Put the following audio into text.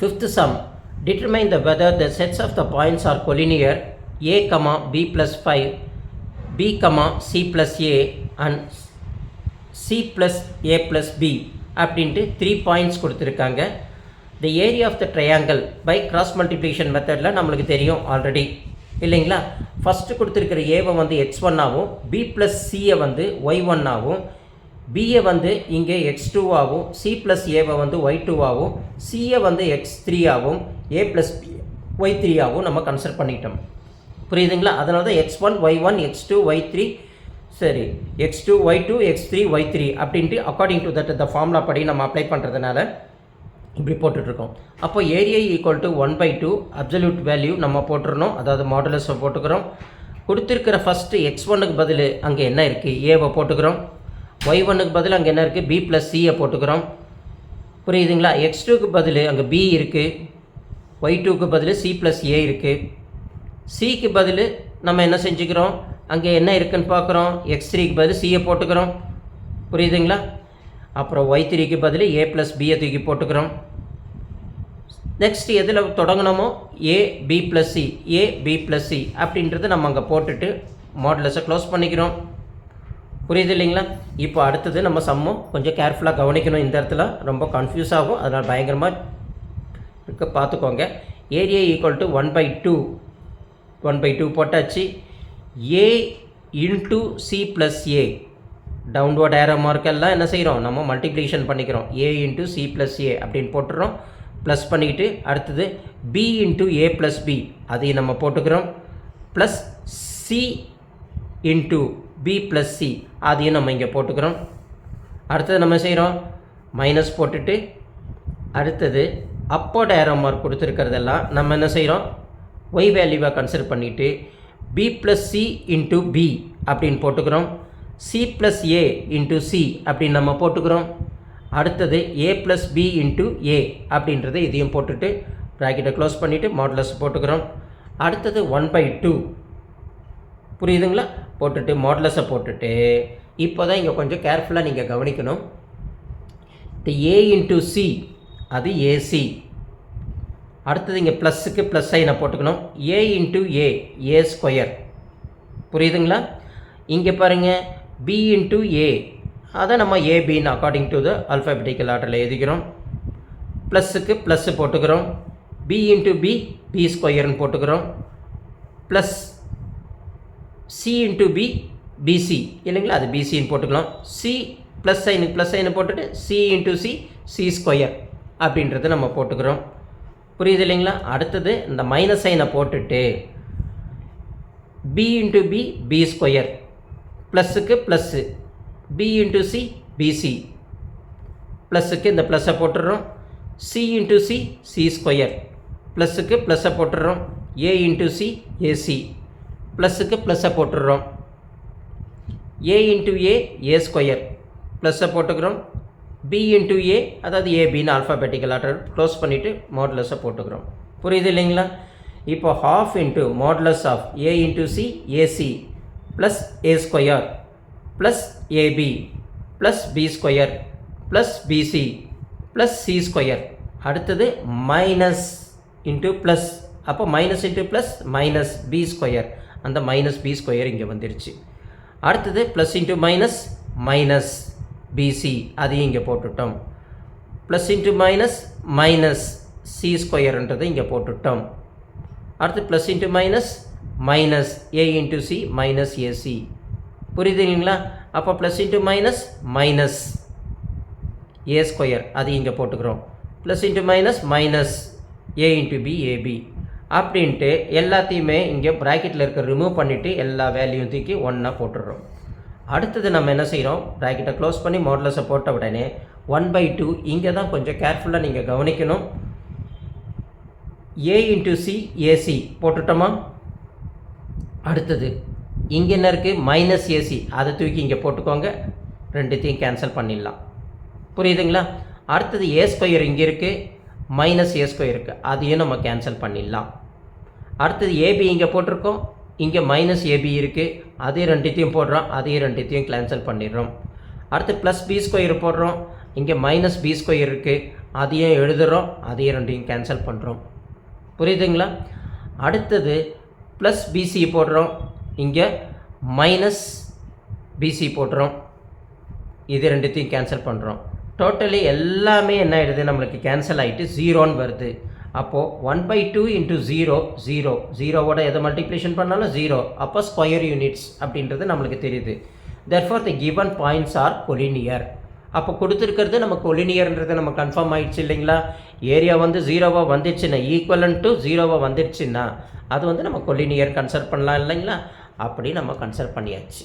Fifth sum. Determine the whether the sets of the points are collinear a, comma b plus 5, b, comma c plus a and c plus a plus b அப்படின்ட்டு three points கொடுத்துருக்காங்க. The area of the triangle by cross multiplication மெத்தடில் நம்மளுக்கு தெரியும் already இல்லைங்களா? First கொடுத்துருக்கிற ஏவை வந்து X ஒன்னாகவும் பி ப்ளஸ் சியை வந்து ஒய் ஒன்னாகவும் பிஏ வந்து இங்கே எக்ஸ் டூவாகவும் சி ப்ளஸ் ஏவை வந்து ஒய் டூவாகவும் சிஏ வந்து எக்ஸ் த்ரீயாகவும் ஏ ப்ளஸ் ஒய் த்ரீயாகவும் நம்ம கன்சிடர் பண்ணிட்டோம் புரியுதுங்களா? அதனால தான் X one Y one X two Y three சரி X two Y two X three Y three அப்படின்ட்டு according to that the formula படி நம்ம அப்ளை பண்ணுறதுனால இப்படி போட்டுட்ருக்கோம். அப்போ area equal to one by two absolute value நம்ம போட்டுருணும் அதாவது மாடுலஸை போட்டுக்கிறோம். கொடுத்துருக்கிற ஃபஸ்ட்டு எக்ஸ் ஒன்னுக்கு பதில் அங்கே என்ன இருக்குது ஏவை போட்டுக்கிறோம். ஒய் ஒன்னுக்கு பதில் அங்கே என்ன இருக்குது பி ப்ளஸ் சியை போட்டுக்கிறோம். புரியுதுங்களா? எக்ஸ் டூக்கு பதில் அங்கே பி இருக்குது ஒய் டூக்கு பதில் சி ப்ளஸ் ஏ இருக்குது சிக்கு பதில் நம்ம என்ன செஞ்சுக்கிறோம்? அங்கே என்ன இருக்குன்னு பார்க்குறோம். எக்ஸ் த்ரீக்கு பதில் சியை போட்டுக்கிறோம். புரியுதுங்களா? அப்புறம் ஒய் த்ரீக்கு பதில் ஏ ப்ளஸ் பியை தூக்கி போட்டுக்கிறோம். நெக்ஸ்ட் எதில் தொடங்கினோமோ A B plus C A B plus C அப்படின்றத நம்ம அங்கே போட்டுட்டு மாடலஸை க்ளோஸ் பண்ணிக்கிறோம். புரியுது இல்லைங்களா? இப்போ அடுத்தது நம்ம சம்மம் கொஞ்சம் கேர்ஃபுல்லாக கவனிக்கணும். இந்த இடத்துல ரொம்ப கன்ஃபியூஸ் ஆகும். அதனால் பயங்கரமாக இருக்க. பார்த்துக்கோங்க. Area equal to one by two one by two போட்டாச்சு. A into C plus A downward arrow மார்க்கெல்லாம் என்ன செய்கிறோம் நம்ம மல்டிப்ளிகேஷன் பண்ணிக்கிறோம். A into C plus A அப்படின்னு போட்டுறோம். ப்ளஸ் பண்ணிக்கிட்டு அடுத்தது B into A plus B அதையும் நம்ம போட்டுக்கிறோம். Plus C into B plus C அதையும் நம்ம இங்கே போட்டுக்கிறோம். அடுத்தது நம்ம செய்கிறோம் மைனஸ் போட்டுட்டு அடுத்தது அப்போட ஏரோ மார்க் கொடுத்துருக்கிறதெல்லாம் நம்ம என்ன செய்கிறோம் ஒய் வேல்யூவாக கன்சிடர் பண்ணிவிட்டு B plus C into B அப்படின்னு போட்டுக்கிறோம். C plus A into C அப்படின்னு நம்ம போட்டுக்கிறோம். அடுத்தது A plus B into A அப்படின்றத இதையும் போட்டுட்டு ப்ராக்கெட்டை க்ளோஸ் பண்ணிவிட்டு மாடலஸ் போட்டுக்கிறோம். அடுத்தது ஒன் பை டூ புரியுதுங்களா? போட்டுட்டு மாடலஸை போட்டுட்டு இப்போ தான் இங்கே கொஞ்சம் கேர்ஃபுல்லாக நீங்கள் கவனிக்கணும். இந்த ஏ இன்ட்டு சி அது ஏசி அடுத்தது இங்கே ப்ளஸ்ஸுக்கு ப்ளஸ் சைனை போட்டுக்கணும். ஏ இன்ட்டு ஏ ஏ ஸ்கொயர் புரியுதுங்களா? இங்கே பாருங்கள் பி இன்ட்டு ஏ அதை நம்ம ஏபின்னு அக்கார்டிங் டு த அல்ஃபாபெட்டிக்கல் ஆர்டரில் எழுதிக்கிறோம். ப்ளஸ்ஸுக்கு ப்ளஸ்ஸு போட்டுக்கிறோம். பி இன்ட்டு பி பி ஸ்கொயர்னு போட்டுக்கிறோம். Plus C into B BC இல்லைங்களா? அது பிசின்னு போட்டுக்கலாம். சி ப்ளஸ் சைனுக்கு ப்ளஸ் சைனை போட்டுட்டு C into C C square அப்படின்றத நம்ம போட்டுக்கிறோம். புரியுது இல்லைங்களா? அடுத்தது இந்த மைனஸ் சைனை போட்டுட்டு B into B B square ப்ளஸ்ஸுக்கு plus B into C BC ப்ளஸ்ஸுக்கு இந்த ப்ளஸ்ஸை போட்டுடுறோம் C into C C square ப்ளஸ்ஸுக்கு ப்ளஸ்ஸை போட்டுடுறோம் ஏ இன்ட்டு சி ஏசி ப்ளஸ்ஸுக்கு ப்ளஸ்ஸை போட்டுடுறோம். A into A A square ப்ளஸ்ஸை போட்டுக்கிறோம். பி இன்ட்டு ஏ அதாவது ஏபின்னு ஆல்ஃபாபெட்டிக்கல் ஆர்டர் க்ளோஸ் பண்ணிவிட்டு மாடுலஸை போட்டுக்கிறோம். புரியுது இல்லைங்களா? இப்போ half into modulus of A into C AC plus A square plus AB plus B square plus BC plus C square அடுத்தது minus into plus அப்போ minus into plus minus B square அந்த minus B square இங்கே வந்துருச்சு. அடுத்தது plus into minus minus BC அதையும் இங்கே போட்டுட்டோம். Plus into minus minus C ஸ்கொயர்ன்றதை இங்கே போட்டுட்டோம். அடுத்து plus into minus minus A into C minus AC புரியுது இல்லைங்களா? அப்போ plus into minus minus A square அது இங்கே போட்டுக்கிறோம். Plus into minus minus A into B AB அப்படின்ட்டு எல்லாத்தையுமே இங்கே ப்ராக்கெட்டில் இருக்க ரிமூவ் பண்ணிவிட்டு எல்லா வேல்யூயும் தூக்கி ஒன்றா போட்டுடுறோம். அடுத்தது நம்ம என்ன செய்கிறோம் ப்ராக்கெட்டை க்ளோஸ் பண்ணி மாடலஸை போட்ட உடனே ஒன் பை டூ இங்கே தான் கொஞ்சம் கேர்ஃபுல்லாக நீங்கள் கவனிக்கணும். ஏ இன்ட்டு சி ஏசி போட்டுட்டோமா? அடுத்தது இங்கே என்ன இருக்குது மைனஸ் ஏசி அதை தூக்கி இங்கே போட்டுக்கோங்க. ரெண்டுத்தையும் கேன்சல் பண்ணிடலாம். புரியுதுங்களா? அடுத்தது ஏ ஸ்கொயர் இங்கே இருக்குது மைனஸ் ஏ இருக்குது அதையும் நம்ம கேன்சல் பண்ணிடலாம். அடுத்தது ஏபி இங்கே போட்டிருக்கோம். இங்கே மைனஸ் ஏபி இருக்குது அதே ரெண்டுத்தையும் போடுறோம். அதையும் ரெண்டுத்தையும் கேன்சல் பண்ணிடுறோம். அடுத்து ப்ளஸ் பி ஸ்கொயர் போடுறோம். இங்கே மைனஸ் பி ஸ்கொயர் இருக்குது அதையும் எழுதுகிறோம் அதையும் ரெண்டையும் கேன்சல் பண்ணுறோம் புரியுதுங்களா? அடுத்தது ப்ளஸ் பிசி போடுறோம். இங்கே மைனஸ் பிசி போடுறோம். இது ரெண்டுத்தையும் கேன்சல் பண்ணுறோம் டோட்டலி எல்லாமே என்ன ஆகிடுது நம்மளுக்கு கேன்சல் ஆகிட்டு ஜீரோன்னு வருது. அப்போது one by two into zero zero ஜீரோவோட எதை மல்டிப்ளிகேஷன் பண்ணாலும் ஜீரோ அப்போ ஸ்கொயர் யூனிட்ஸ் அப்படின்றது நம்மளுக்கு தெரியுது. Therefore the given points are collinear அப்போ கொடுத்துருக்கிறது நம்ம கொலினியர்ன்றது நம்ம கன்ஃபார்ம் ஆயிடுச்சு இல்லைங்களா? ஏரியா வந்து ஜீரோவாக வந்துச்சுன்னா ஈக்குவலன் டு ஜீரோவாக வந்துடுச்சுன்னா அது வந்து நம்ம கொலினியர் கன்சர்ட் பண்ணலாம் இல்லைங்களா? அப்படி நம்ம கன்சர்ட் பண்ணியாச்சு.